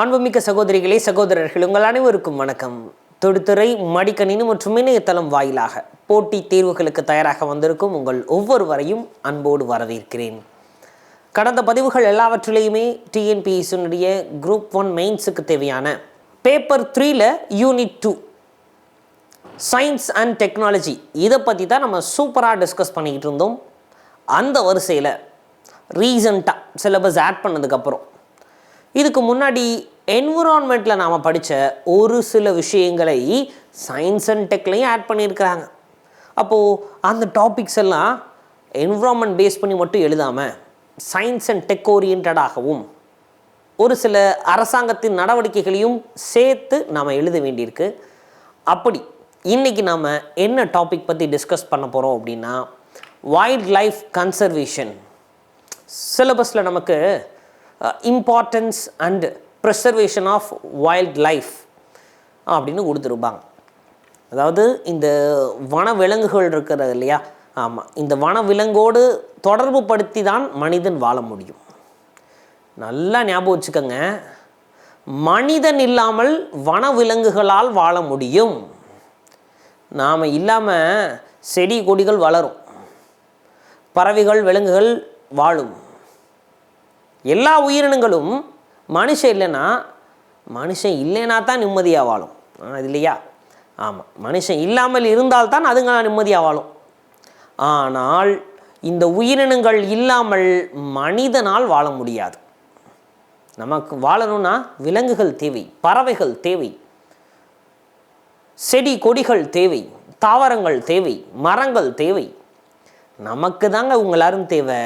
அன்புமிக்க சகோதரிகளே சகோதரர்கள் உங்கள் அனைவருக்கும் வணக்கம். தொடுத்துறை மடிக்கணினி மற்றும் இணையதளம் வாயிலாக போட்டித் தேர்வுகளுக்கு தயாராக வந்திருக்கும் உங்கள் ஒவ்வொருவரையும் அன்போடு வரவேற்கிறேன். கடந்த பதிவுகள் எல்லாவற்றிலையுமே டிஎன்பிஎஸ்னுடைய குரூப் ஒன் மெயின்ஸுக்கு தேவையான பேப்பர் த்ரீல unit two science and technology இதை பற்றி தான் நம்ம சூப்பராக டிஸ்கஸ் பண்ணிக்கிட்டு இருந்தோம். அந்த வரிசையில் ரீசண்டாக சிலபஸ் ஆட் பண்ணதுக்கப்புறம் இதுக்கு முன்னாடி என்விரான்மெண்ட்டில் நாம் படித்த ஒரு சில விஷயங்களை சயின்ஸ் அண்ட் டெக்லையும் ஆட் பண்ணியிருக்கிறாங்க. அப்போது அந்த டாபிக்ஸ் எல்லாம் என்விரான்மெண்ட் பேஸ் பண்ணி மட்டும் எழுதாமல் சயின்ஸ் அண்ட் டெக் ஓரியன்டாகவும் ஒரு சில அரசாங்கத்தின் நடவடிக்கைகளையும் சேர்த்து நாம் எழுத வேண்டியிருக்கு. அப்படி இன்றைக்கி நாம் என்ன டாபிக் பற்றி டிஸ்கஸ் பண்ண போகிறோம் அப்படின்னா வைல்ட் லைஃப் கன்சர்வேஷன் சிலபஸில் நமக்கு uh, importance and preservation of wildlife அப்படின்னு கொடுத்துருப்பாங்க. அதாவது இந்த வன விலங்குகள் இருக்கிறது இல்லையா? ஆமாம் இந்த வன விலங்கோடு தொடர்பு படுத்தி தான் மனிதன் வாழ முடியும். நல்லா ஞாபகம் வச்சுக்கோங்க. மனிதன் இல்லாமல் வனவிலங்குகளால் வாழ முடியும். நாம் இல்லாமல் செடி கொடிகள் வளரும். பறவைகள் விலங்குகள் வாழும். எல்லா உயிரினங்களும் மனுஷன் இல்லைன்னா மனுஷன் இல்லைன்னா தான் நிம்மதியாக வாழும். அது இல்லையா? ஆமாம் மனுஷன் இல்லாமல் இருந்தால்தான் அதுங்க நிம்மதியாக வாழும். ஆனால் இந்த உயிரினங்கள் இல்லாமல் மனிதனால் வாழ முடியாது. நமக்கு வாழணும்னா விலங்குகள் தேவை பறவைகள் தேவை செடி கொடிகள் தேவை தாவரங்கள் தேவை மரங்கள் தேவை. நமக்கு தாங்க அவங்க எல்லாரும் தேவை.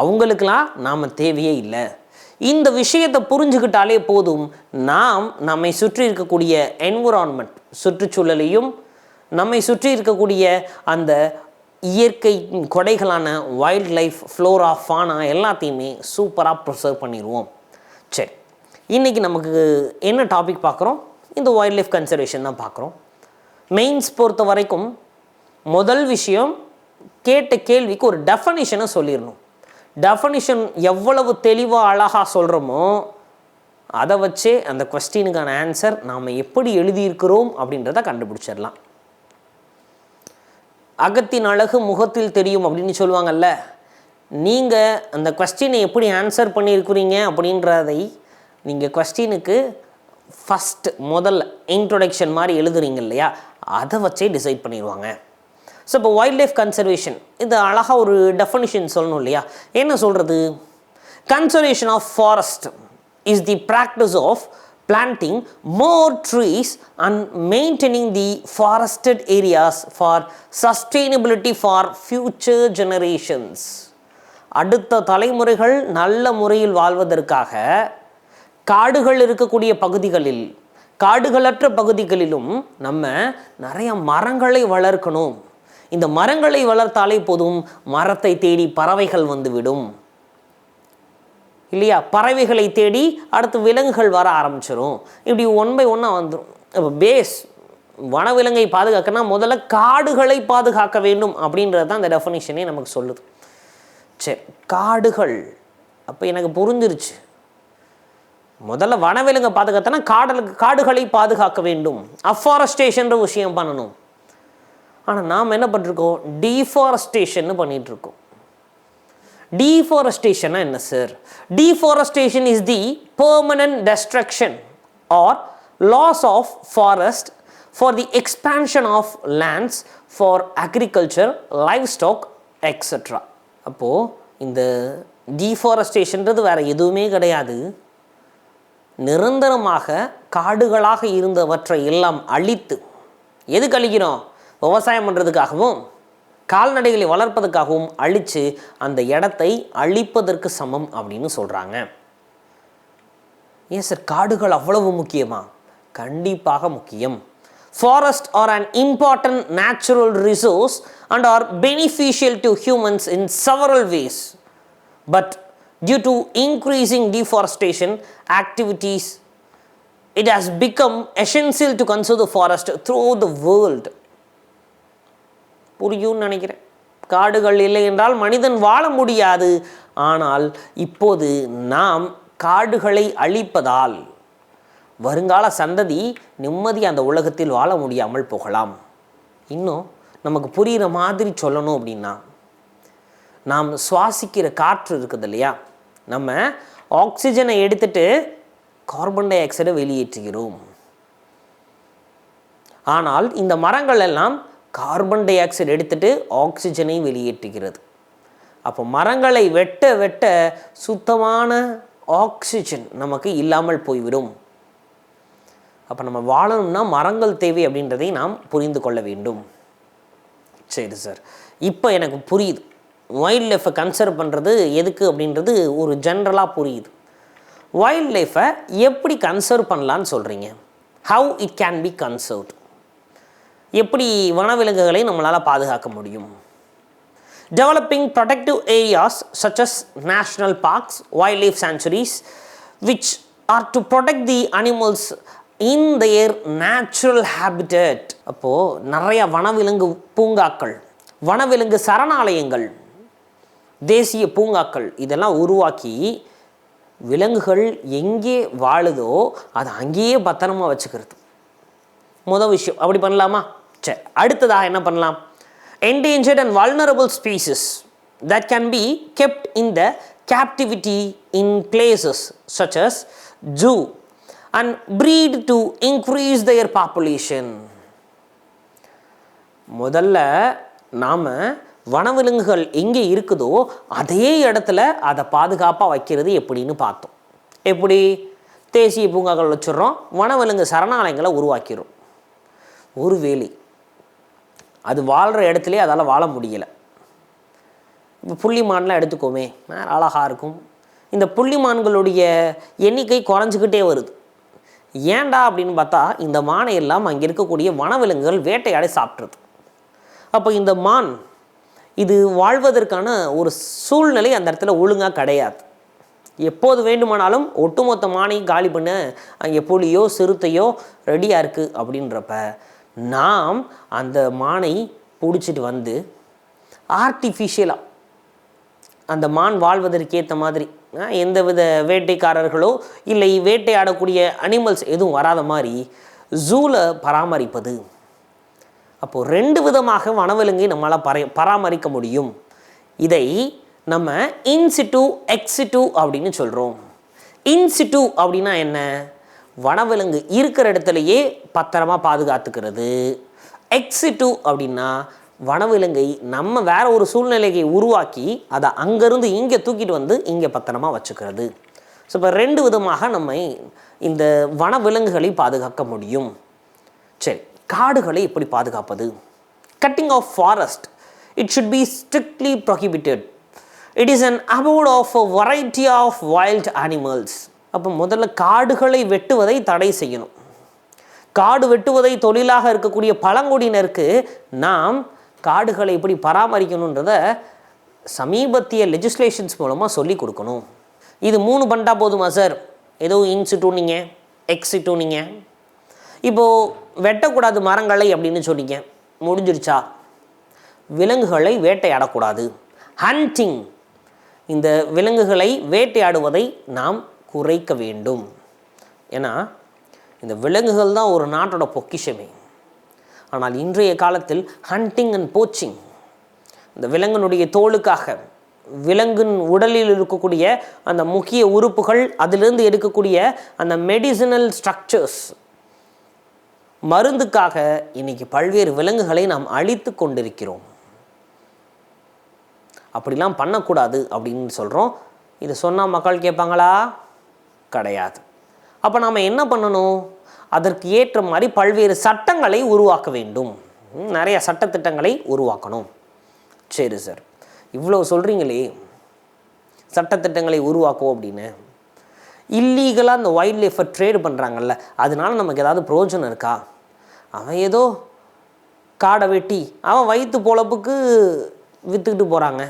அவங்களுக்கெல்லாம் நாம் தேவையே இல்லை. இந்த விஷயத்தை புரிஞ்சுக்கிட்டாலே போதும். நாம் நம்மை சுற்றி இருக்கக்கூடிய என்விரான்மெண்ட் சுற்றுச்சூழலையும் நம்மை சுற்றி இருக்கக்கூடிய அந்த இயற்கை கொடைகளான வைல்ட் லைஃப் ஃப்ளோரா ஃபானா எல்லாத்தையுமே சூப்பராக ப்ரிசர்வ் பண்ணிடுவோம் சரி இன்றைக்கி நமக்கு என்ன டாபிக் பார்க்குறோம்? இந்த வைல்ட் லைஃப் கன்சர்வேஷன் தான் பார்க்குறோம். மெயின்ஸ் பொறுத்த வரைக்கும் முதல் விஷயம் கேட்ட கேள்விக்கு ஒரு டெஃபனிஷனை சொல்லிடணும். டெஃபனிஷன் எவ்வளவு தெளிவாக அழகாக சொல்கிறோமோ அதை வச்சே அந்த கொஸ்டினுக்கான ஆன்சர் நாம் எப்படி எழுதியிருக்கிறோம் அப்படின்றத கண்டுபிடிச்சிடலாம். அகத்தின் அழகு முகத்தில் தெரியும் அப்படின்னு சொல்லுவாங்கல்ல நீங்கள் அந்த கொஸ்டினை எப்படி ஆன்சர் பண்ணியிருக்கிறீங்க அப்படின்றதை நீங்கள் கொஸ்டினுக்கு ஃபஸ்ட் முதல்ல இன்ட்ரொடக்ஷன் மாதிரி எழுதுறீங்க இல்லையா அதை வச்சே டிசைட் பண்ணிடுவாங்க. ஸோ இப்போ வைல்ட் லைஃப் கன்சர்வேஷன் இது அழகாக ஒரு டெஃபனிஷன் சொல்லணும் இல்லையா? என்ன சொல்கிறது conservation of forest is the practice of planting more trees and maintaining the forested areas for sustainability for future generations அடுத்த தலைமுறைகள் நல்ல முறையில் வாழ்வதற்காக காடுகள் இருக்கக்கூடிய பகுதிகளில் காடுகளற்ற பகுதிகளிலும் நம்ம நிறைய மரங்களை வளர்க்கணும். இந்த மரங்களை வளர்த்தாலே போதும் மரத்தை தேடி பறவைகள் வந்துவிடும். இல்லையா? பறவைகளை தேடி அடுத்து விலங்குகள் வர ஆரம்பிச்சிடும் இப்படி ஒன் பை ஒன்னாக வந்துடும் இப்போ பேஸ் வனவிலங்கை பாதுகாக்கனா முதல்ல காடுகளை பாதுகாக்க வேண்டும் அப்படின்றது தான் அந்த டெஃபனிஷனே நமக்கு சொல்லுது. சரி காடுகள். அப்போ எனக்கு புரிஞ்சிருச்சு. முதல்ல வனவிலங்கை பாதுகாத்தனா காடலுக்கு காடுகளை பாதுகாக்க வேண்டும். அஃபாரஸ்டேஷன்ற விஷயம் பண்ணணும். ஆனால் நாம் என்ன பண்ணிருக்கோம் டீஃபாரஸ்டேஷன் பண்ணிகிட்ருக்கோம் டீஃபாரஸ்டேஷன்னா என்ன sir deforestation is the permanent destruction or loss of forest for the expansion of lands for agriculture livestock extra அப்போது இந்த டீஃபாரஸ்டேஷன்றது வேறு எதுவுமே கிடையாது நிரந்தரமாக காடுகளாக இருந்தவற்றை எல்லாம் அழித்து எது கழிக்கிறோம் விவசாயம் பண்ணுறதுக்காகவும் கால்நடைகளை வளர்ப்பதற்காகவும் அழித்து அந்த இடத்தை அழிப்பதற்கு சமம் அப்படின்னு சொல்கிறாங்க ஏன் சார்? காடுகள் அவ்வளவு முக்கியமா? கண்டிப்பாக முக்கியம். Forest are an important natural resource and are beneficial to humans in several ways but due to increasing deforestation activities it has become essential to conserve the forest through the world புரியும்னு நினைக்கிறேன். காடுகள் இல்லை என்றால் மனிதன் வாழ முடியாது. ஆனால் இப்போது நாம் காடுகளை அழிப்பதால் வருங்கால சந்ததி நிம்மதி அந்த உலகத்தில் வாழ முடியாமல் போகலாம். இன்னும் நமக்கு புரிகிற மாதிரி சொல்லணும் அப்படின்னா நாம் சுவாசிக்கிற காற்று இருக்குது இல்லையா? நம்ம ஆக்சிஜனை எடுத்துட்டு கார்பன் டை ஆக்சைடை வெளியேற்றுகிறோம். ஆனால் இந்த மரங்கள் எல்லாம் கார்பன் டை ஆக்சைடு எடுத்துகிட்டு ஆக்சிஜனை வெளியேற்றுகிறது. அப்போ மரங்களை வெட்ட வெட்ட சுத்தமான ஆக்சிஜன் நமக்கு இல்லாமல் போய்விடும். அப்போ நம்ம வாழணும்னா மரங்கள் தேவை அப்படின்றதை நாம் புரிந்து கொள்ள வேண்டும். சரி சார். இப்போ எனக்கு புரியுது. வைல்ட் லைஃப்பை கன்சர்வ் பண்ணுறது எதுக்கு அப்படின்றது ஒரு ஜென்ரலாக புரியுது. வைல்ட் லைஃப்பை எப்படி கன்சர்வ் பண்ணலான்னு சொல்கிறீங்க how it can be conserved எப்படி வனவிலங்குகளை நம்மளால் பாதுகாக்க முடியும்? Developing protective areas such national parks wildlife sanctuaries which are to protect the animals in their natural habitat அப்போது நிறைய வனவிலங்கு பூங்காக்கள் வனவிலங்கு சரணாலயங்கள் தேசிய பூங்காக்கள் இதெல்லாம் உருவாக்கி விலங்குகள் எங்கே வாழுதோ அதை அங்கேயே பத்திரமாக வச்சுக்கிறது. முதல் விஷயம் அப்படி பண்ணலாமா? சரி அடுத்ததாக என்ன பண்ணலாம்? Endangered and vulnerable species that can be kept in the captivity in places such as zoo and breed to increase their population முதல்ல நாம் வனவிலங்குகள் எங்கே இருக்குதோ அதே இடத்துல அதை பாதுகாப்பாக வைக்கிறது எப்படின்னு பார்த்தோம். எப்படி? தேசிய பூங்காக்கள் வச்சிடுறோம். வனவிலங்கு சரணாலயங்களை உருவாக்கிறோம் ஒரு வேலை. அது வாழ்கிற இடத்துலே அதால் வாழ முடியலை. இப்போ புள்ளிமான்லாம் எடுத்துக்கோமே அழகாக இருக்கும். இந்த புள்ளிமான்களுடைய எண்ணிக்கை குறைஞ்சிக்கிட்டே வருது. ஏன்டா அப்படின்னு பார்த்தா இந்த மானை எல்லாம் அங்கே இருக்கக்கூடிய வனவிலங்குகள் வேட்டையாடி சாப்பிட்றது அப்போ இந்த மான் இது வாழ்வதற்கான ஒரு சூழ்நிலை அந்த இடத்துல ஒழுங்காக கிடையாது. எப்போது வேண்டுமானாலும் ஒட்டுமொத்த மானையும் காலி பண்ண அங்கே புலியோ சிறுத்தையோ ரெடியாக இருக்குது அப்படின்றப்ப நாம் அந்த மானை பிடிச்சிட்டு வந்து ஆர்டிஃபிஷியலாக அந்த மான் வாழ்வதற்கு ஏற்ற மாதிரி எந்த வித வேட்டைக்காரர்களோ இல்லை வேட்டையாடக்கூடிய அனிமல்ஸ் எதுவும் வராத மாதிரி ஜூவில் பராமரிப்பது. அப்போது ரெண்டு விதமாக வனவிலங்கை நம்மளால் பர பராமரிக்க முடியும். இதை நம்ம இன்சிட்டு எக்ஸிட்டு அப்படின்னு சொல்கிறோம் இன்சிட்டு அப்படின்னா என்ன? வனவிலங்கு இருக்கிற இடத்துலையே பத்திரமாக பாதுகாத்துக்கிறது. எக்ஸிட்டு அப்படின்னா வனவிலங்கை நம்ம வேற ஒரு சூழ்நிலையை உருவாக்கி அதை அங்கேருந்து இங்கே தூக்கிட்டு வந்து இங்கே பத்திரமா வச்சுக்கிறது. ஸோ இப்போ ரெண்டு விதமாக நம்ம இந்த வனவிலங்குகளை பாதுகாக்க முடியும். சரி காடுகளை எப்படி பாதுகாப்பது? Cutting off forest it should be strictly prohibited it is an about of a variety of wild animals அப்போ முதல்ல காடுகளை வெட்டுவதை தடை செய்யணும். காடு வெட்டுவதை தொழிலாக இருக்கக்கூடிய பழங்குடியினருக்கு நாம் காடுகளை எப்படி பராமரிக்கணுன்றத சமீபத்திய லெஜிஸ்லேஷன்ஸ் மூலமாக சொல்லி கொடுக்கணும். இது மூணு பண்ணிட்டா போதுமா சார் ஏதோ இன்சிட்டு நீங்கள் இப்போது வெட்டக்கூடாது மரங்களை அப்படின்னு சொன்னீங்க. முடிஞ்சிருச்சா? விலங்குகளை வேட்டையாடக்கூடாது. ஹண்டிங் இந்த விலங்குகளை வேட்டையாடுவதை நாம் குறைக்க வேண்டும். ஏன்னா இந்த விலங்குகள் தான் ஒரு நாட்டோட பொக்கிஷமே. ஆனால் இன்றைய காலத்தில் ஹண்டிங் அண்ட் போச்சிங் இந்த விலங்கினுடைய தோலுக்காக விலங்கின் உடலில் இருக்கக்கூடிய அந்த முக்கிய உறுப்புகள் அதிலிருந்து எடுக்கக்கூடிய அந்த மெடிசினல் ஸ்ட்ரக்சர்ஸ் மருந்துக்காக இன்னைக்கு பல்வேறு விலங்குகளை நாம் அழித்து கொண்டிருக்கிறோம். அப்படிலாம் பண்ணக்கூடாது அப்படின்னு சொல்கிறோம் இது சொன்னால் மக்கள் கேட்பாங்களா? கிடையாது. அப்போ நாம் என்ன பண்ணணும்? அதற்கு ஏற்ற மாதிரி பல்வேறு சட்டங்களை உருவாக்க வேண்டும். நிறைய சட்டத்திட்டங்களை உருவாக்கணும். சரி சார் இவ்வளோ சொல்கிறீங்களே சட்டத்திட்டங்களை உருவாக்குவோம் அப்படின்னு. இல்லீகலாக அந்த வைல்ட் லைஃப்பை ட்ரேடு பண்ணுறாங்கல்ல அதனால நமக்கு ஏதாவது பிரயோஜனம் இருக்கா? அவன் ஏதோ காடை வெட்டி அவன் வயிற்று பொழப்புக்கு விற்றுக்கிட்டு போகிறாங்க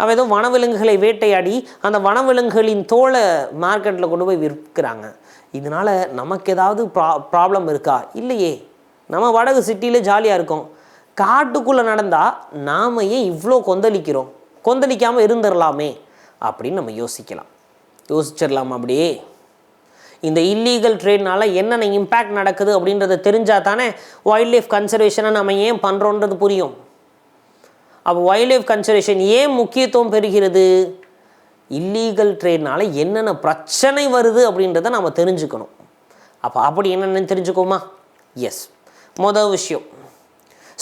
அவன் ஏதோ வனவிலங்குகளை வேட்டையாடி அந்த வனவிலங்குகளின் தோலை மார்க்கெட்டில் கொண்டு போய் விற்கிறாங்க. இதனால் நமக்கு ஏதாவது ப்ரா ப்ராப்ளம் இருக்கா? இல்லையே. நம்ம வடகு சிட்டியில் ஜாலியாக இருக்கோம். காட்டுக்குள்ளே நடந்தால் நாம் ஏன் இவ்வளோ கொந்தளிக்கிறோம்? கொந்தளிக்காமல் இருந்துடலாமே அப்படின்னு நம்ம யோசிக்கலாம். யோசிச்சிடலாமா அப்படியே? இந்த இல்லீகல் ட்ரேட்னால என்னென்ன இம்பேக்ட் நடக்குது அப்படின்றத தெரிஞ்சால் தானே வைல்ட் லைஃப் கன்சர்வேஷனை நம்ம ஏன் பண்ணுறோன்றது புரியும். அப்போ வைல்ட் லைஃப் கன்சர்வேஷன் ஏன் முக்கியத்துவம் பெறுகிறது? இல்லீகல் ட்ரேட்னால என்னென்ன பிரச்சனை வருது அப்படின்றத நம்ம தெரிஞ்சுக்கணும். அப்போ அப்படி என்னென்னு தெரிஞ்சுக்கோமா? எஸ் மொதல் விஷயம்.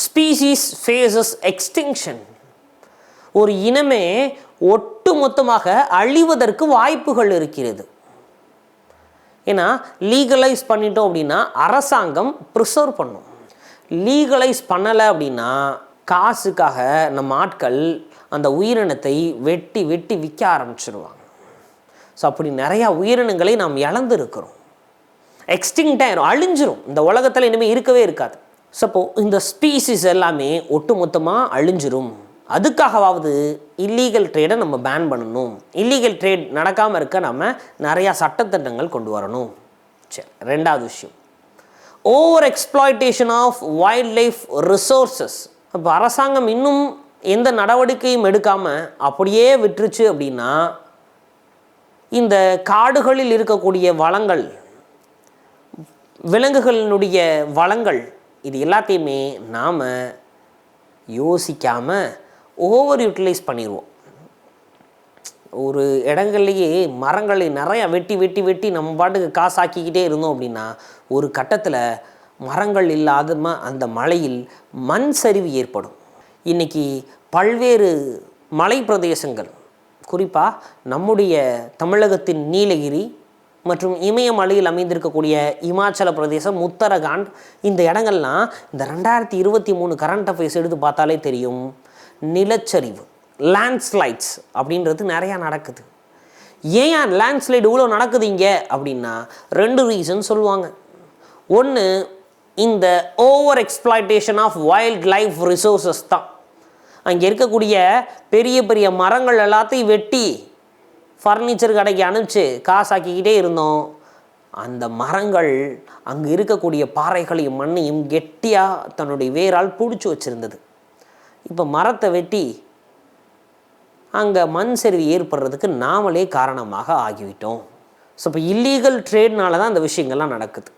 ஸ்பீசிஸ் ஃபேஸஸ் எக்ஸ்டிங்ஷன் ஒரு இனமே ஒட்டு மொத்தமாக அழிவதற்கு வாய்ப்புகள் இருக்கிறது. ஏன்னா லீகலைஸ் பண்ணிட்டோம் அப்படின்னா அரசாங்கம் ப்ரிசர்வ் பண்ணும். லீகலைஸ் பண்ணலை அப்படின்னா காசுக்காக நம்ம ஆட்கள் அந்த உயிரினத்தை வெட்டி வெட்டி விற்க ஆரம்பிச்சிருவாங்க. ஸோ அப்படி நிறையா உயிரினங்களை நாம் இழந்துருக்கிறோம். எக்ஸ்டிங்ட் ஆயிரும் அழிஞ்சிரும். இந்த உலகத்தில் இனிமேல் இருக்கவே இருக்காது. சப்போ இந்த ஸ்பீசிஸ் எல்லாமே ஒட்டுமொத்தமாக அழிஞ்சிரும். அதுக்காகவாவது இல்லீகல் ட்ரேடை நம்ம பேன் பண்ணணும். இல்லீகல் ட்ரேட் நடக்காமல் இருக்க நம்ம நிறையா சட்டத்திட்டங்கள் கொண்டு வரணும். சரி ரெண்டாவது விஷயம். Over exploitation of wildlife resources இப்போ அரசாங்கம் இன்னும் எந்த நடவடிக்கையும் எடுக்காமல் அப்படியே விட்டுருச்சு அப்படின்னா இந்த காடுகளில் இருக்கக்கூடிய வளங்கள் விலங்குகளினுடைய வளங்கள் இது எல்லாத்தையுமே நாம் யோசிக்காமல் ஓவர் யூட்டிலைஸ் பண்ணிடுவோம் ஒரு இடங்கள்லையே மரங்களை நிறையா வெட்டி வெட்டி வெட்டி நம்ம பாட்டுக்கு காசாக்கிக்கிட்டே இருந்தோம் அப்படின்னா ஒரு கட்டத்தில் மரங்கள் இல்லாத ம- அந்த மலையில் மண் சரிவு ஏற்படும். இன்றைக்கி பல்வேறு மலை பிரதேசங்கள் குறிப்பாக நம்முடைய தமிழகத்தின் நீலகிரி மற்றும் இமயமலையில் அமைந்திருக்கக்கூடிய இமாச்சல பிரதேசம் உத்தரகாண்ட் இந்த இடங்கள்லாம் இந்த ரெண்டாயிரத்தி இருபத்தி மூணு கரண்ட் அஃபேர்ஸ் எடுத்து பார்த்தாலே தெரியும். நிலச்சரிவு லேண்ட்ஸ்லைட்ஸ் அப்படின்றது நிறையா நடக்குது. ஏன் லேண்ட்ஸ்லைடு இவ்வளோ நடக்குது இங்கே? அப்படின்னா ரெண்டு ரீசன் சொல்லுவாங்க. ஒன்று இந்த over exploitation of wildlife resources தான். அங்கே இருக்கக்கூடிய பெரிய பெரிய மரங்கள் எல்லாத்தையும் வெட்டி ஃபர்னிச்சர் கடைக்கு அனுப்பிச்சு காசாக்கிக்கிட்டே இருந்தோம். அந்த மரங்கள் அங்கே இருக்கக்கூடிய பாறைகளையும் மண்ணையும் கெட்டியாக தன்னுடைய வேரால் பிடிச்சி வச்சிருந்தது. இப்போ மரத்தை வெட்டி அங்கே மண் சரிவு ஏற்படுறதுக்கு நாமளே காரணமாக ஆகிவிட்டோம். ஸோ இப்போ இல்லீகல் ட்ரேட்னால தான் அந்த விஷயங்கள்லாம் நடக்குது.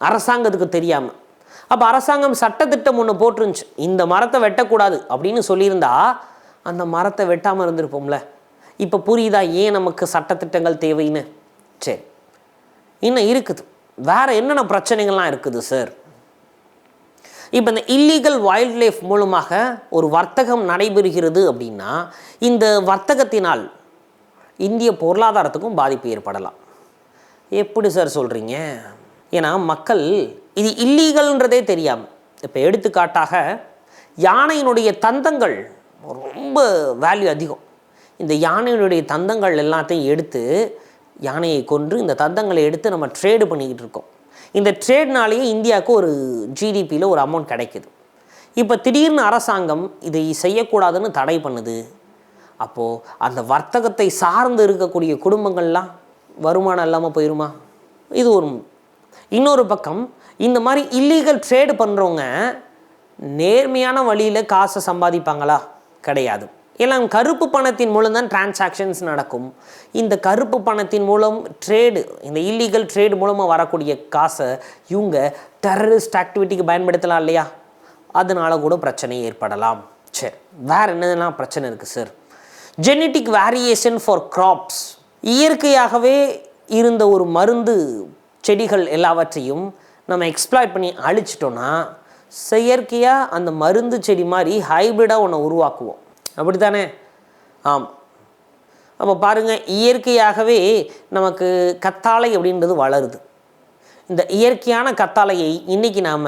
அரசாங்கத்துக்கு தெரியாமல் அப்போ அரசாங்கம் சட்டத்திட்டம் ஒன்று போட்டிருந்துச்சு. இந்த மரத்தை வெட்டக்கூடாது அப்படின்னு சொல்லியிருந்தா அந்த மரத்தை வெட்டாமல் இருந்திருப்போம்ல. இப்போ புரியுதா ஏன் நமக்கு சட்டத்திட்டங்கள் தேவைன்னு? சரி. இன்னும் இருக்குது. வேற என்னென்ன பிரச்சனைகள்லாம் இருக்குது சார் இப்போ இந்த இல்லீகல் வைல்ட் லைஃப் மூலமாக ஒரு வர்த்தகம் நடைபெறுகிறது அப்படின்னா இந்த வர்த்தகத்தினால் இந்திய பொருளாதாரத்துக்கும் பாதிப்பு ஏற்படலாம். எப்படி சார் சொல்கிறீங்க ஏன்னா மக்கள் இது இல்லீகல்ன்றதே தெரியாமல் இப்போ எடுத்துக்காட்டாக யானையினுடைய தந்தங்கள் ரொம்ப வேல்யூ அதிகம். இந்த யானையினுடைய தந்தங்கள் எல்லாத்தையும் எடுத்து யானையை கொன்று இந்த தந்தங்களை எடுத்து நம்ம ட்ரேடு பண்ணிக்கிட்டு இருக்கோம். இந்த ட்ரேட்னாலேயே இந்தியாவுக்கு ஒரு ஜிடிபியில் ஒரு அமௌண்ட் கிடைக்குது. இப்போ திடீர்னு அரசாங்கம் இதை செய்யக்கூடாதுன்னு தடை பண்ணுது. அப்போது அந்த வர்த்தகத்தை சார்ந்து இருக்கக்கூடிய குடும்பங்கள்லாம் வருமானம் இல்லாமல் போயிருமா? இது ஒரு இன்னொரு பக்கம் இந்த மாதிரி இல்லீகல் ட்ரேடு பண்ணுறவங்க நேர்மையான வழியில் காசை சம்பாதிப்பாங்களா? கிடையாது. எல்லாம் கருப்பு பணத்தின் மூலம் தான் டிரான்சாக்ஷன்ஸ் நடக்கும். இந்த கருப்பு பணத்தின் மூலம் ட்ரேடு இந்த இல்லீகல் ட்ரேடு மூலமாக வரக்கூடிய காசை இவங்க டெரரிஸ்ட் ஆக்டிவிட்டிக்கு பயன்படுத்தலாம் இல்லையா? அதனால கூட பிரச்சனை ஏற்படலாம். சரி வேறு என்னதெல்லாம் பிரச்சனை இருக்குது sir genetic variation for crops இயற்கையாகவே இருந்த ஒரு மருந்து செடிகள் எல்லாவற்றையும் நம்ம எக்ஸ்ப்ளாய்ட் பண்ணி அழிச்சிட்டோன்னா செயற்கையாக அந்த மருந்து செடி மாதிரி ஹைப்ரிடாக ஒன்று உருவாக்குவோம். அப்படி தானே ஆம். அப்போ பாருங்கள் இயற்கையாகவே நமக்கு கத்தாழை அப்படின்றது வளருது. இந்த இயற்கையான கத்தாழையை இன்றைக்கி நாம்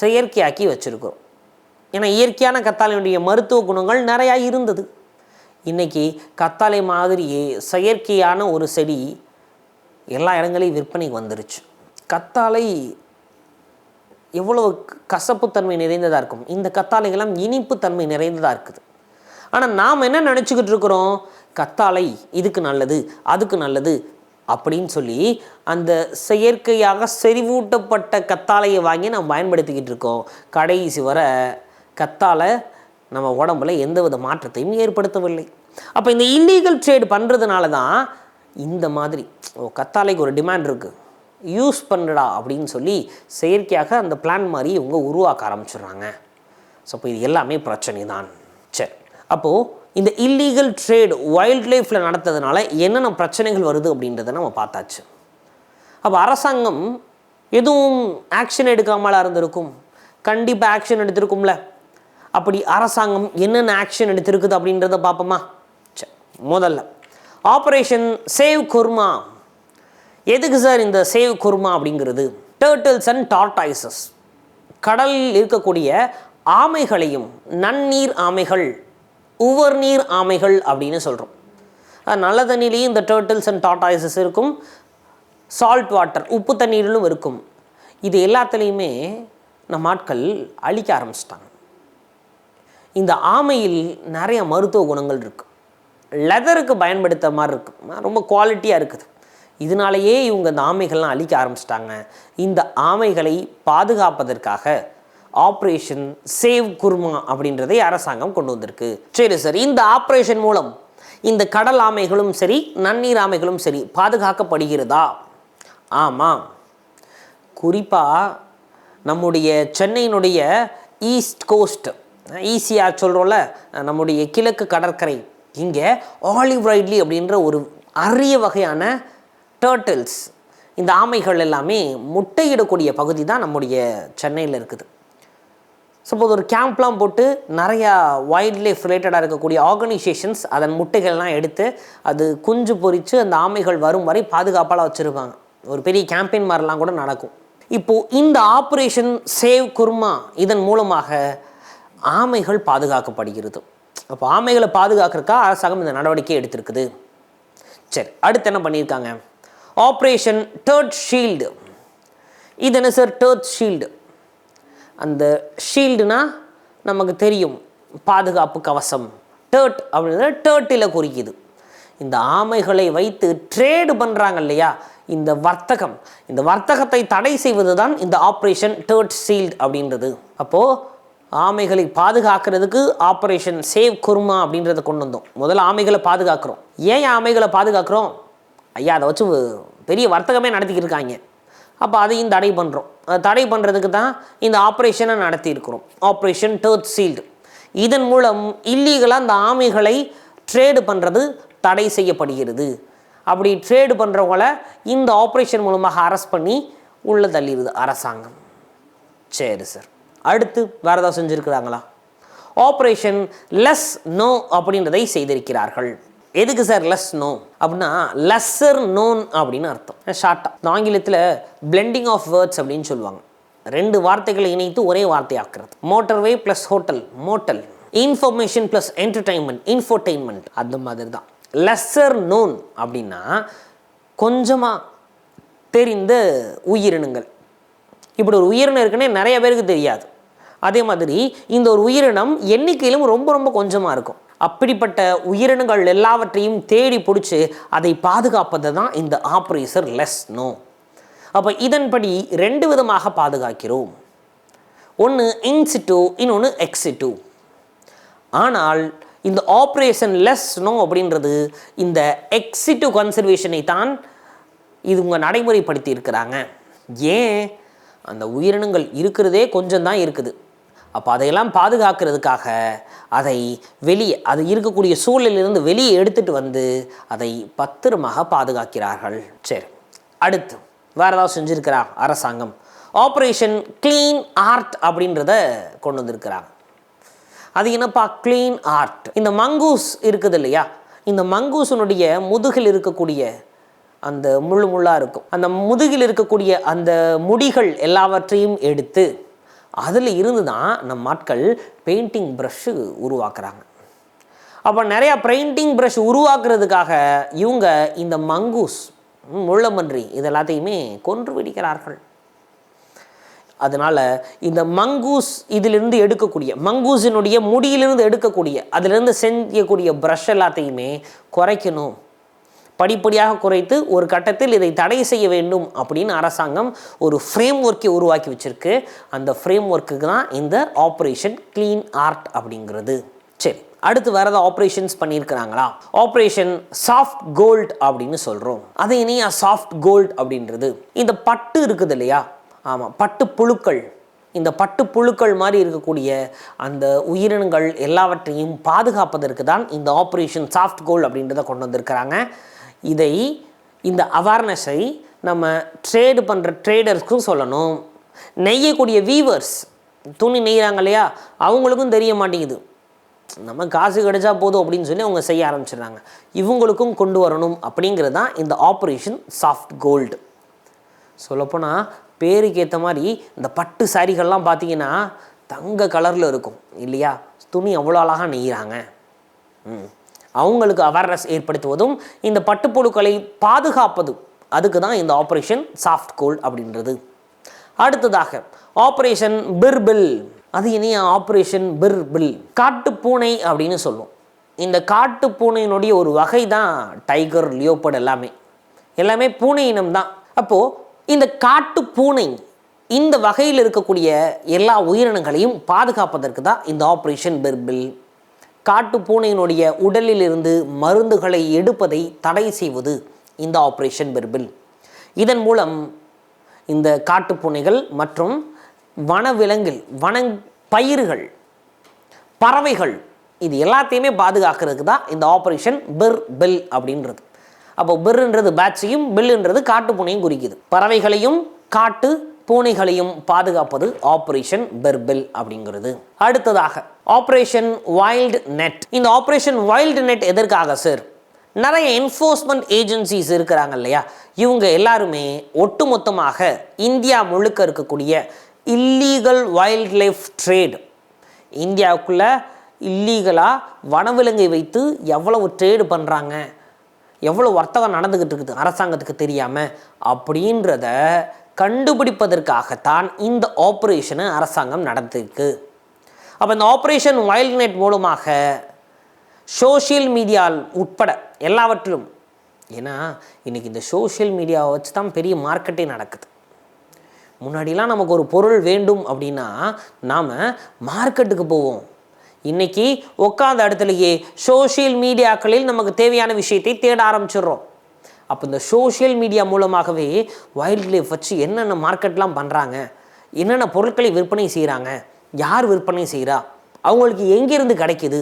செயற்கையாக்கி வச்சுருக்கிறோம். ஏன்னா இயற்கையான கத்தாழையுடைய மருத்துவ குணங்கள் நிறையா இருந்தது. இன்றைக்கி கத்தாழை மாதிரியே செயற்கையான ஒரு செடி எல்லா இடங்களையும் விற்பனைக்கு வந்துருச்சு. கத்தாழை எவ்வளவு கசப்புத்தன்மை நிறைந்ததாக இருக்கும். இந்த கத்தாழைகள்லாம் இனிப்புத்தன்மை நிறைந்ததாக இருக்குது. ஆனால் நாம் என்ன நினச்சிக்கிட்டு இருக்கிறோம்? கத்தாழை இதுக்கு நல்லது அதுக்கு நல்லது அப்படின்னு சொல்லி அந்த செயற்கையாக செறிவூட்டப்பட்ட கத்தாழையை வாங்கி நம்ம பயன்படுத்திக்கிட்டு இருக்கோம். கடைசி வர கத்தாழை நம்ம உடம்புல எந்த வித மாற்றத்தையும் ஏற்படுத்தவில்லை. அப்போ இந்த இல்லீகல் ட்ரேட் பண்ணுறதுனால தான் இந்த மாதிரி ஓ ஒரு டிமாண்ட் இருக்குது யூஸ் பண்ணுடா அப்படின்னு சொல்லி செயற்கையாக அந்த பிளான் மாதிரி இவங்க உருவாக்க ஆரம்பிச்சிடுறாங்க. ஸோ அப்போ இது எல்லாமே பிரச்சனை தான் சரி. அப்போது இந்த இல்லீகல் ட்ரேட் வைல்ட் லைஃப்பில் நடத்ததுனால என்னென்ன பிரச்சனைகள் வருது அப்படின்றத நம்ம பார்த்தாச்சு. அப்போ அரசாங்கம் எதுவும் ஆக்ஷன் எடுக்காமலா இருந்திருக்கும். கண்டிப்பாக ஆக்ஷன் எடுத்திருக்கும்ல. அப்படி அரசாங்கம் என்னென்ன ஆக்ஷன் எடுத்திருக்குது அப்படின்றத பார்ப்போமா? சரி முதல்ல. ஆப்ரேஷன் சேவ் குர்மா எதுக்கு சார் இந்த சேவ் குர்மா அப்படிங்கிறது? டேர்ட்டில்ஸ் அண்ட் டார்டாய்சஸ் கடலில் இருக்கக்கூடிய ஆமைகளையும் நன்னீர் ஆமைகள் உவர்நீர் ஆமைகள் அப்படின்னு சொல்கிறோம் நல்ல தண்ணியிலையும் இந்த டேர்ட்டில்ஸ் அண்ட் டார்டாய்சஸ் இருக்கும். சால்ட் வாட்டர் உப்பு தண்ணீரிலும் இருக்கும். இது எல்லாத்துலேயுமே நம்ம ஆட்கள் அழிக்க ஆரம்பிச்சிட்டாங்க. இந்த ஆமையில் நிறைய மருத்துவ குணங்கள் இருக்குது லெதருக்கு பயன்படுத்த மாதிரி இருக்கும். ரொம்ப குவாலிட்டியாக இருக்குது. இதனாலேயே இவங்க இந்த ஆமைகள்லாம் அழிக்க ஆரம்பிச்சிட்டாங்க. இந்த ஆமைகளை பாதுகாப்பதற்காக ஆப்ரேஷன் சேவ் குர்மா அப்படின்றதை அரசாங்கம் கொண்டு வந்திருக்கு. சரி சார் இந்த ஆப்ரேஷன் மூலம் இந்த கடல் ஆமைகளும் சரி நன்னீர் ஆமைகளும் சரி பாதுகாக்கப்படுகிறதா? ஆமாம் குறிப்பாக நம்முடைய சென்னையினுடைய ஈஸ்ட் கோஸ்ட் ஈஸியாக சொல்கிறோம்ல நம்முடைய கிழக்கு கடற்கரை இங்கே ஆலிவ் ரைட்லி அப்படின்ற ஒரு அரிய வகையான டேர்ட்டில்ஸ் இந்த ஆமைகள் எல்லாமே முட்டையிடக்கூடிய பகுதி தான் நம்முடைய சென்னையில் இருக்குது. சப்போஸ் ஒரு கேம்ப்லாம் போட்டு நிறையா வைல்ட் லைஃப் ரிலேட்டடாக இருக்கக்கூடிய ஆர்கனைசேஷன்ஸ் அதன் முட்டைகள்லாம் எடுத்து அது குஞ்சு பொரித்து அந்த ஆமைகள் வரும் வரை பாதுகாப்பாக வச்சுருப்பாங்க ஒரு பெரிய கேம்பெயின் மாதிரிலாம் கூட நடக்கும். இப்போது இந்த ஆப்ரேஷன் சேவ் குர்மா இதன் மூலமாக ஆமைகள் பாதுகாக்கப்படுகிறது. அப்போ ஆமைகளை பாதுகாக்கிறதுக்கா அரசாங்கம் இந்த நடவடிக்கை எடுத்திருக்குது. சரி அடுத்து என்ன பண்ணியிருக்காங்க? ஆப்ரேஷன் டேர்ட் ஷீல்டு இது என்ன சார் டேர்ட் ஷீல்டு அந்த ஷீல்டுனா நமக்கு தெரியும் பாதுகாப்பு கவசம். டேர்ட் அப்படின்றது டேர்ட்டில் குறிக்குது. இந்த ஆமைகளை வைத்து ட்ரேடு பண்ணுறாங்க இல்லையா? இந்த வர்த்தகம். இந்த வர்த்தகத்தை தடை செய்வது தான் இந்த ஆப்ரேஷன் டேர்ட் ஷீல்டு அப்படின்றது. அப்போது ஆமைகளை பாதுகாக்கிறதுக்கு ஆப்ரேஷன் சேவ் குருமா அப்படின்றத கொண்டு வந்தோம். முதல்ல ஆமைகளை பாதுகாக்கிறோம். ஏன் ஆமைகளை பாதுகாக்கிறோம்? ஐயா அதை வச்சு பெரிய வர்த்தகமே நடத்திக்கிட்டு இருக்காங்க. அப்போ அதையும் தடை பண்ணுறோம் தடை பண்ணுறதுக்கு தான் இந்த ஆப்ரேஷனை நடத்தியிருக்கிறோம் ஆப்ரேஷன் டேர்த் சீல்டு இதன் மூலம் இல்லீகலாக அந்த ஆமைகளை ட்ரேடு பண்ணுறது தடை செய்யப்படுகிறது. அப்படி ட்ரேடு பண்ணுறவங்கள இந்த ஆப்ரேஷன் மூலமாக அரெஸ்ட் பண்ணி உள்ளே தள்ளிடுது அரசாங்கம். சரி சார் அடுத்து வேறு ஏதாவது செஞ்சுருக்கிறாங்களா? ஆப்ரேஷன் லெஸ் நோ அப்படின்றதை செய்திருக்கிறார்கள். எதுக்கு சார் லெஸ் நோ அப்படின்னா லெஸ்ஸர் நோன் அப்படின்னு அர்த்தம். ஷார்ட்டாக ஆங்கிலத்தில் பிளெண்டிங் ஆஃப் வேர்ட்ஸ் அப்படின்னு சொல்லுவாங்க. ரெண்டு வார்த்தைகளை இணைத்து ஒரே வார்த்தையாக்குறது motorway plus hotel motel information plus entertainment infotainment அந்த மாதிரி தான் லெஸ்ஸர் நோன் அப்படின்னா கொஞ்சமாக தெரிந்த உயிரினங்கள். இப்படி ஒரு உயிரினம் இருக்குன்னே நிறைய பேருக்கு தெரியாது. அதே மாதிரி இந்த ஒரு உயிரினம் எண்ணிக்கையிலும் ரொம்ப ரொம்ப கொஞ்சமாக இருக்கும். அப்படிப்பட்ட உயிரினங்கள் எல்லாவற்றையும் தேடி பிடிச்சி அதை பாதுகாப்பது தான் இந்த ஆப்ரேசர் லெஸ் நோ அப்போ இதன்படி ரெண்டு விதமாக பாதுகாக்கிறோம். ஒன்று இன்சிட்டு இன்னொன்று எக்ஸிட்டு ஆனால் இந்த ஆப்ரேஷன் லெஸ் நோ அப்படின்றது இந்த எக்ஸிட்டு கன்சர்வேஷனை தான் இது நடைமுறைப்படுத்தி இருக்கிறாங்க ஏன்? அந்த உயிரினங்கள் இருக்கிறதே கொஞ்சம் தான் இருக்குது. அப்போ அதையெல்லாம் பாதுகாக்கிறதுக்காக அதை வெளியே அது இருக்கக்கூடிய சூழலிலிருந்து வெளியே எடுத்துட்டு வந்து அதை பத்திரமாக பாதுகாக்கிறார்கள். சரி அடுத்து வேற ஏதாவது செஞ்சுருக்கிறா? அரசாங்கம். ஆப்ரேஷன் க்ளீன் ஆர்ட் அப்படின்றத கொண்டு வந்திருக்கிறாங்க. அது என்னப்பா? க்ளீன் ஆர்ட் இந்த மங்கூஸ் இருக்குது இல்லையா? இந்த மங்கூஸினுடைய முதுகில் இருக்கக்கூடிய அந்த முள்ளு முள்ளாக இருக்கும். அந்த முதுகில் இருக்கக்கூடிய அந்த முடிகள் எல்லாவற்றையும் எடுத்து அதில் இருந்து தான் நம் ஆட்கள் பெயிண்டிங் ப்ரஷ்ஷு உருவாக்குறாங்க. அப்போ நிறையா பெயிண்டிங் ப்ரஷ் உருவாக்குறதுக்காக இவங்க இந்த மங்கூஸ் முள்ளமன்றி இது எல்லாத்தையுமே கொன்று விடுகிறார்கள். அதனால் இந்த மங்கூஸ் இதிலிருந்து எடுக்கக்கூடிய மங்கூஸினுடைய முடியிலிருந்து எடுக்கக்கூடிய அதிலிருந்து செஞ்சக்கூடிய ப்ரஷ் எல்லாத்தையுமே குறைக்கணும். படிப்படியாக குறைத்து ஒரு கட்டத்தில் இதை தடை செய்ய வேண்டும் அப்படின்னு அரசாங்கம் ஒரு ஃப்ரேம் ஒர்க்கை உருவாக்கி வச்சுருக்கு. அந்த ஃப்ரேம் ஒர்க்குக்கு தான் இந்த ஆப்ரேஷன் க்ளீன் ஆர்ட் அப்படிங்கிறது. சரி அடுத்து வேறு ஏதாவது ஆப்ரேஷன்ஸ் பண்ணியிருக்கிறாங்களா? ஆப்ரேஷன் சாஃப்ட் கோல்ட் அப்படின்னு சொல்கிறோம் அது இனியா சாஃப்ட் கோல்ட் அப்படின்றது. இந்த பட்டு இருக்குது இல்லையா? ஆமாம் பட்டு புழுக்கள். இந்த பட்டு புழுக்கள் மாதிரி இருக்கக்கூடிய அந்த உயிரினங்கள் எல்லாவற்றையும் பாதுகாப்பதற்கு தான் இந்த ஆப்ரேஷன் சாஃப்ட் கோல்ட் அப்படின்றத கொண்டு வந்திருக்கிறாங்க. இதை இந்த அவேர்னஸை நம்ம ட்ரேடு பண்ணுற ட்ரேடர்ஸ்க்கும் சொல்லணும். நெய்யக்கூடிய வீவர்ஸ் துணி நெய்கிறாங்க இல்லையா? அவங்களுக்கும் தெரிய மாட்டேங்குது. நம்ம காசு கிடைச்சா போதும் அப்படின்னு சொல்லி அவங்க செய்ய ஆரம்பிச்சிடுறாங்க. இவங்களுக்கும் கொண்டு வரணும் அப்படிங்கிறது தான் இந்த ஆப்ரேஷன் சாஃப்ட் கோல்டு சொல்லப்போனால் பேருக்கு ஏற்ற மாதிரி இந்த பட்டு சாரிகள்லாம் பார்த்தீங்கன்னா தங்க கலரில் இருக்கும் இல்லையா? துணி அவ்வளோ அழகாக நெய்கிறாங்க ம். அவங்களுக்கு அவேர்னஸ் ஏற்படுத்துவதும் இந்த பட்டுப்புழுக்களை பாதுகாப்பது அதுக்கு தான் இந்த ஆப்ரேஷன் சாஃப்ட் கோல்ட் அப்படின்றது. அடுத்ததாக ஆப்ரேஷன் பிர்பில் அது இனிய ஆப்ரேஷன் பிர்பில் காட்டுப்பூனை அப்படின்னு சொல்லுவோம். இந்த காட்டுப்பூனையினுடைய ஒரு வகை தான் டைகர் லியோபர்ட் எல்லாமே. எல்லாமே பூனை இனம் தான் அப்போது இந்த காட்டு பூனை இந்த வகையில் இருக்கக்கூடிய எல்லா உயிரினங்களையும் பாதுகாப்பதற்கு தான் இந்த ஆப்ரேஷன் பெர்பில் காட்டு பூனையினுடைய உடலில் இருந்து மருந்துகளை எடுப்பதை தடை செய்வது இந்த ஆப்ரேஷன் பெர்பில் இதன் மூலம் இந்த காட்டு பூனைகள் மற்றும் வனவிலங்கில் வன பயிர்கள் பறவைகள் இது எல்லாத்தையுமே பாதுகாக்கிறதுக்கு தான் இந்த ஆப்ரேஷன் பெர் பில் அப்படின்றது. அப்போ பெர்ன்றது பேட்சையும் பில்லுன்றது காட்டு பூனையும் குறிக்குது. பறவைகளையும் காட்டு பூனைகளையும் பாதுகாப்பது ஆப்ரேஷன் பெர்பில் அப்படிங்கிறது. அடுத்ததாக ஆப்ரேஷன் வைல்டு நெட் இந்த ஆப்ரேஷன் வைல்டு நெட் எதற்காக சார் நிறைய என்ஃபோர்ஸ்மெண்ட் ஏஜென்சிஸ் இருக்கிறாங்க இல்லையா? இவங்க எல்லாருமே ஒட்டுமொத்தமாக இந்தியா முழுக்க இருக்கக்கூடிய இல்லீகல் வைல்ட் லைஃப் ட்ரேடு இந்தியாவுக்குள்ள இல்லீகலாக வனவிலங்கை வைத்து எவ்வளவு ட்ரேடு பண்ணுறாங்க எவ்வளோ வர்த்தகம் நடந்துக்கிட்டு இருக்குது அரசாங்கத்துக்கு தெரியாமல் அப்படின்றத கண்டுபிடிப்பதற்காகத்தான் இந்த ஆப்ரேஷனை அரசாங்கம் நடத்திருக்கு. அப்போ இந்த ஆப்ரேஷன் வைல்ட் நெட் மூலமாக சோஷியல் மீடியா உட்பட எல்லாவற்றிலும் ஏன்னா இன்றைக்கி இந்த சோஷியல் மீடியாவை வச்சு தான் பெரிய மார்க்கெட்டே நடக்குது. முன்னாடிலாம் நமக்கு ஒரு பொருள் வேண்டும் அப்படின்னா நாம் மார்க்கெட்டுக்கு போவோம். இன்னைக்கு உட்காந்த இடத்துலையே சோஷியல் மீடியாக்களில் நமக்கு தேவையான விஷயத்தை தேட ஆரம்பிச்சிடுறோம். அப்போ இந்த சோஷியல் மீடியா மூலமாகவே வைல்ட் லைஃப் வச்சு என்னென்ன மார்க்கெட்லாம் பண்ணுறாங்க என்னென்ன பொருட்களை விற்பனை செய்கிறாங்க யார் விற்பனை செய்கிறா அவங்களுக்கு எங்கேருந்து கிடைக்குது?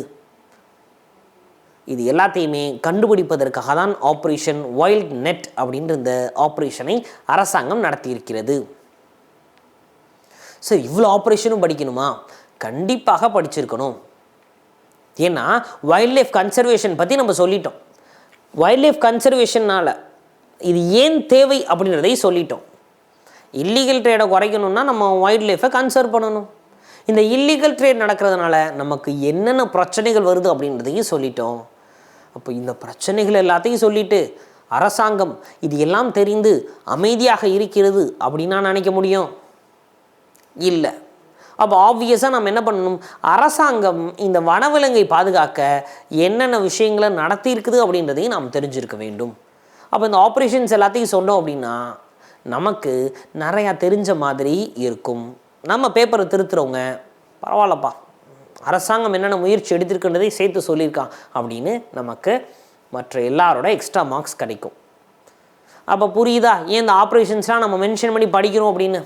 இது எல்லாத்தையுமே கண்டுபிடிப்பதற்காக தான் ஆப்ரேஷன் வைல்ட் நெட் அப்படின்ற இந்த ஆப்ரேஷனை அரசாங்கம் நடத்தியிருக்கிறது. சார் இவ்வளோ ஆப்ரேஷனும் படிக்கணுமா? கண்டிப்பாக படிச்சிருக்கணும். ஏன்னா வைல்ட் லைஃப் கன்சர்வேஷன் பற்றி நம்ம சொல்லிட்டோம். வைல்ட் லைஃப் கன்சர்வேஷனால் இது ஏன் தேவை அப்படின்றதை சொல்லிட்டோம். இல்லீகல் ட்ரேடை குறைக்கணும்னா நம்ம வைல்ட் லைஃப்பை கன்சர்வ் பண்ணணும். இந்த இல்லீகல் ட்ரேட் நடக்கிறதுனால நமக்கு என்னென்ன பிரச்சனைகள் வருது அப்படின்றதையும் சொல்லிட்டோம். அப்போ இந்த பிரச்சனைகள் எல்லாத்தையும் சொல்லிட்டு அரசாங்கம் இது எல்லாம் தெரிந்து அமைதியாக இருக்கிறது அப்படின்னு நான் நினைக்க முடியும்? இல்லை. அப்போ ஆப்வியஸாக நம்ம என்ன பண்ணணும்? அரசாங்கம் இந்த வனவிலங்கை பாதுகாக்க என்னென்ன விஷயங்களை நடத்தியிருக்குது அப்படின்றதையும் நாம் தெரிஞ்சிருக்க வேண்டும். அப்போ இந்த ஆப்ரேஷன்ஸ் எல்லாத்தையும் சொன்னோம் அப்படின்னா நமக்கு நிறையா தெரிஞ்ச மாதிரி இருக்கும். நம்ம பேப்பரை திருத்துறவங்க பரவாயில்லப்பா. அரசாங்கம் என்னென்ன முயற்சி எடுத்திருக்குன்றதை சேர்த்து சொல்லியிருக்கான் அப்படின்னு நமக்கு மற்ற எல்லாரோட எக்ஸ்ட்ரா மார்க்ஸ் கிடைக்கும். அப்போ புரியுதா? ஏன் இந்த ஆப்ரேஷன்ஸ்லாம் நம்ம மென்ஷன் பண்ணி படிக்கிறோம் அப்படின்னு?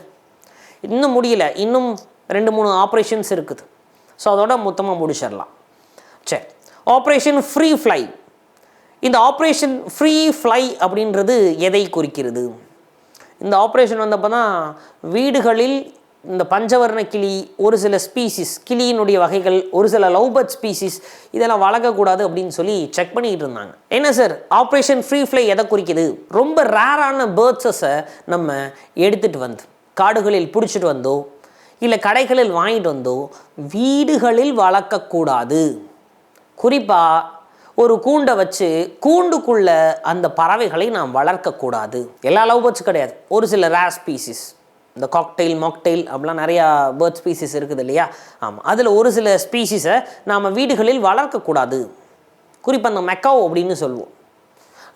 இன்னும் முடியல. இன்னும் ரெண்டு மூணு ஆப்ரேஷன்ஸ் இருக்குது. ஸோ அதோட மொத்தமாக முடிச்சிடலாம். சரி. ஆப்ரேஷன் ஃப்ரீ ஃப்ளை இந்த ஆப்ரேஷன் ஃப்ரீ ஃப்ளை அப்படின்றது எதை குறிக்கிறது? இந்த ஆப்ரேஷன் வந்தப்போ தான் வீடுகளில் இந்த பஞ்சவர்ண கிளி ஒரு சில ஸ்பீசிஸ் கிளியினுடைய வகைகள் ஒரு சில லவ் பேர்ட் ஸ்பீசிஸ் இதெல்லாம் வளர்க்கக்கூடாது அப்படின்னு சொல்லி செக் பண்ணிக்கிட்டு இருந்தாங்க. என்ன சார் ஆப்ரேஷன் ஃப்ரீ ஃப்ளை எதை குறிக்குது? ரொம்ப ரேரான பேர்ட்ஸஸை நம்ம எடுத்துகிட்டு வந்து காடுகளில் பிடிச்சிட்டு வந்தோ இல்லை கடைகளில் வாங்கிட்டு வந்தோ வீடுகளில் வளர்க்கக்கூடாது. குறிப்பாக ஒரு கூண்டை வச்சு கூண்டுக்குள்ள அந்த பறவைகளை நாம் வளர்க்கக்கூடாது. எல்லா லவ் பேர்ட்ஸ் கிடையாது. ஒரு சில ரேர் ஸ்பீசிஸ் இந்த காக்டெயில் மாக்டெயில் அப்படிலாம் நிறையா பேர்ட் ஸ்பீசிஸ் இருக்குது இல்லையா? ஆமாம் அதில் ஒரு சில ஸ்பீசிஸை நாம் வீடுகளில் வளர்க்கக்கூடாது. குறிப்பாக அந்த மெக்காவோ அப்படின்னு சொல்லுவோம்.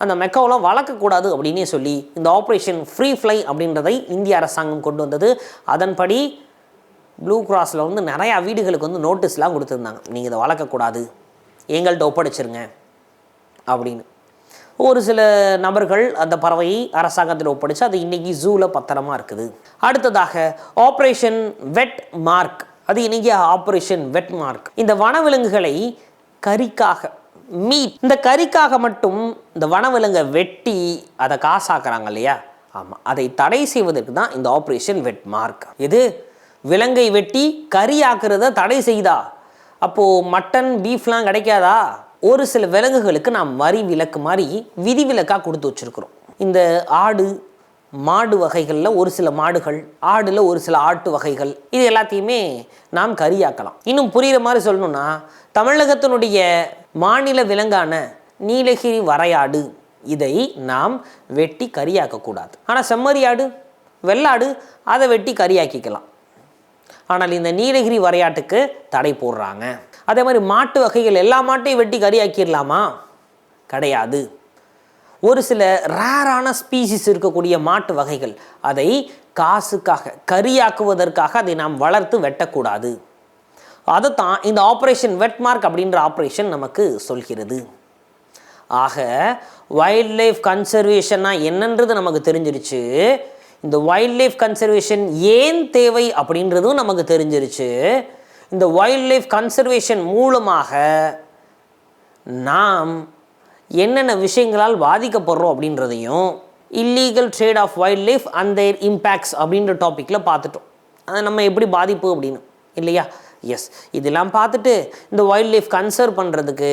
அந்த மெக்காவெலாம் வளர்க்கக்கூடாது அப்படின்னே சொல்லி இந்த ஆப்ரேஷன் ஃப்ரீ ஃப்ளை அப்படின்றதை இந்திய அரசாங்கம் கொண்டு வந்தது. அதன்படி ப்ளூ கிராஸில் வந்து நிறையா வீடுகளுக்கு வந்து நோட்டீஸ்லாம் கொடுத்துருந்தாங்க. நீங்கள் இதை வளர்க்கக்கூடாது. எங்கள்கிட்ட ஒப்படைச்சிருங்க. அப்படின்னு. ஒரு சில நபர்கள் அந்த பறவையை அரசாங்கத்தில் ஒப்படைச்சு அது இன்றைக்கி ஜூவில் பத்திரமா இருக்குது. அடுத்ததாக ஆப்ரேஷன் வெட் மார்க் அது இன்னைக்கு ஆப்ரேஷன் வெட் மார்க் இந்த வனவிலங்குகளை கறிக்காக மீட் இந்த கறிக்காக மட்டும் இந்த வனவிலங்கை வெட்டி அதை காசாக்குறாங்க இல்லையா? ஆமாம் அதை தடை செய்வதற்கு தான் இந்த ஆப்ரேஷன் வெட் மார்க் எது? விலங்கை வெட்டி கறியாக்குறத தடை செய்தா? அப்போது மட்டன் பீஃப்லாம் கிடைக்காதா? ஒரு சில விலங்குகளுக்கு நாம் வரி விலக்கு மாதிரி விதிவிலக்காக கொடுத்து வச்சுருக்குறோம். இந்த ஆடு மாடு வகைகளில் ஒரு சில மாடுகள் ஆடில் ஒரு சில ஆட்டு வகைகள் இது எல்லாத்தையுமே நாம் கறியாக்கலாம். இன்னும் புரிகிற மாதிரி சொல்லணும்னா தமிழகத்தினுடைய மாநில விலங்கான நீலகிரி வரையாடு இதை நாம் வெட்டி கறியாக்கக்கூடாது. ஆனால் செம்மறியாடு வெள்ளாடு அதை வெட்டி கறியாக்கிக்கலாம். ஆனால் இந்த நீலகிரி வரையாட்டுக்கு தடை போடுறாங்க. அதே மாதிரி மாட்டு வகைகள் எல்லா மாட்டையும் வெட்டி கறியாக்கிடலாமா? கிடையாது. ஒரு சில ரேரான ஸ்பீசிஸ் இருக்கக்கூடிய மாட்டு வகைகள் அதை காசுக்காக கறியாக்குவதற்காக அதை நாம் வளர்த்து வெட்டக்கூடாது. அதைத்தான் இந்த ஆப்ரேஷன் வெட்மார்க் அப்படின்ற ஆப்ரேஷன் நமக்கு சொல்கிறது. ஆக வைல்ட் லைஃப் கன்சர்வேஷன்னா என்னன்றது நமக்கு தெரிஞ்சிருச்சு. இந்த வைல்ட் லைஃப் கன்சர்வேஷன் ஏன் தேவை அப்படின்றதும் நமக்கு தெரிஞ்சிருச்சு. இந்த வைல்ட் லைஃப் கன்சர்வேஷன் மூலமாக நாம் என்னென்ன விஷயங்களால் பாதிக்கப்படுறோம் அப்படின்றதையும் illegal trade of wildlife and their impacts அப்படின்ற டாப்பிக்கில் பார்த்துட்டோம். அதை நம்ம எப்படி பாதிப்பு அப்படின்னு இல்லையா? எஸ் இதெல்லாம் பார்த்துட்டு இந்த வைல்ட் லைஃப் கன்சர்வ் பண்ணுறதுக்கு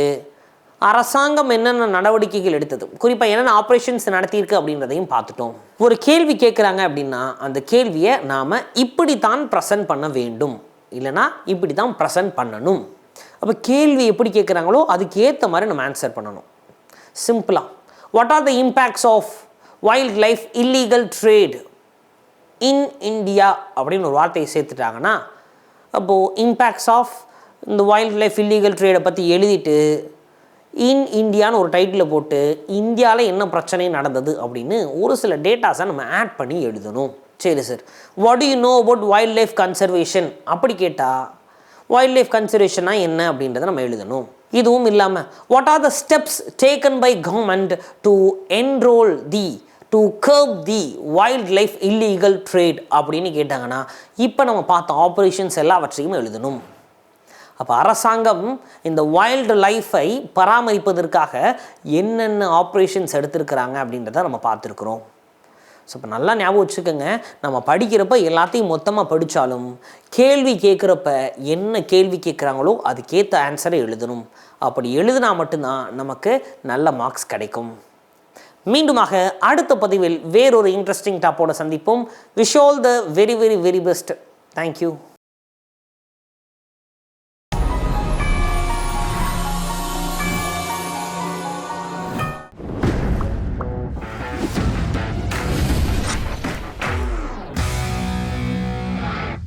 அரசாங்கம் என்னென்ன நடவடிக்கைகள் எடுத்தது? குறிப்பாக என்னென்ன ஆப்ரேஷன்ஸ் நடத்தியிருக்கு அப்படின்றதையும் பார்த்துட்டோம். ஒரு கேள்வி கேட்குறாங்க அப்படின்னா அந்த கேள்வியை நாம் இப்படித்தான் ப்ரெசன்ட் பண்ண வேண்டும். இல்லைனா இப்படி தான் ப்ரெசன்ட் பண்ணணும். அப்போ கேள்வி எப்படி கேட்குறாங்களோ அதுக்கு ஏற்ற மாதிரி நம்ம ஆன்சர் பண்ணணும். சிம்பிளாக what are the impacts of wildlife illegal trade in India அப்படின்னு ஒரு வார்த்தையை சேர்த்துட்டாங்கன்னா அப்போது இம்பேக்ட்ஸ் ஆஃப் இந்த வைல்ட் லைஃப் இல்லீகல் ட்ரேடை பற்றி எழுதிட்டு இன் இந்தியான்னு ஒரு டைட்டில் போட்டு இந்தியாவில் என்ன பிரச்சனை நடந்தது அப்படின்னு ஒரு சில டேட்டாஸை நம்ம ஆட் பண்ணி எழுதணும். சரி sir what you know about wildlife conservation அப்படி கேட்டால் வைல்ட் லைஃப் கன்சர்வேஷனா என்ன அப்படின்றத நம்ம எழுதணும். இதுவும் இல்லாமல் what are the steps taken by government to enrol the to curb the wildlife illegal trade அப்படின்னு கேட்டாங்கன்னா இப்போ நம்ம பார்த்த ஆப்ரேஷன்ஸ் எல்லாவற்றையும் எழுதணும். அப்போ அரசாங்கம் இந்த வைல்டு லைஃப்பை பராமரிப்பதற்காக என்னென்ன ஆப்ரேஷன்ஸ் எடுத்திருக்கிறாங்க அப்படின்றத நம்ம பார்த்துருக்குறோம். ஸோ இப்போ நல்லா ஞாபகம் வச்சுக்கோங்க. நம்ம படிக்கிறப்ப எல்லாத்தையும் மொத்தமாக படித்தாலும் கேள்வி கேட்குறப்ப என்ன கேள்வி கேட்குறாங்களோ அதுக்கேற்ற ஆன்சரை எழுதணும். அப்படி எழுதினா மட்டும்தான் நமக்கு நல்ல மார்க்ஸ் கிடைக்கும். மீண்டுமாக அடுத்த பதிவில் வேறொரு இன்ட்ரெஸ்டிங் டாப்போட சந்திப்போம். Wish all the very very very best thank you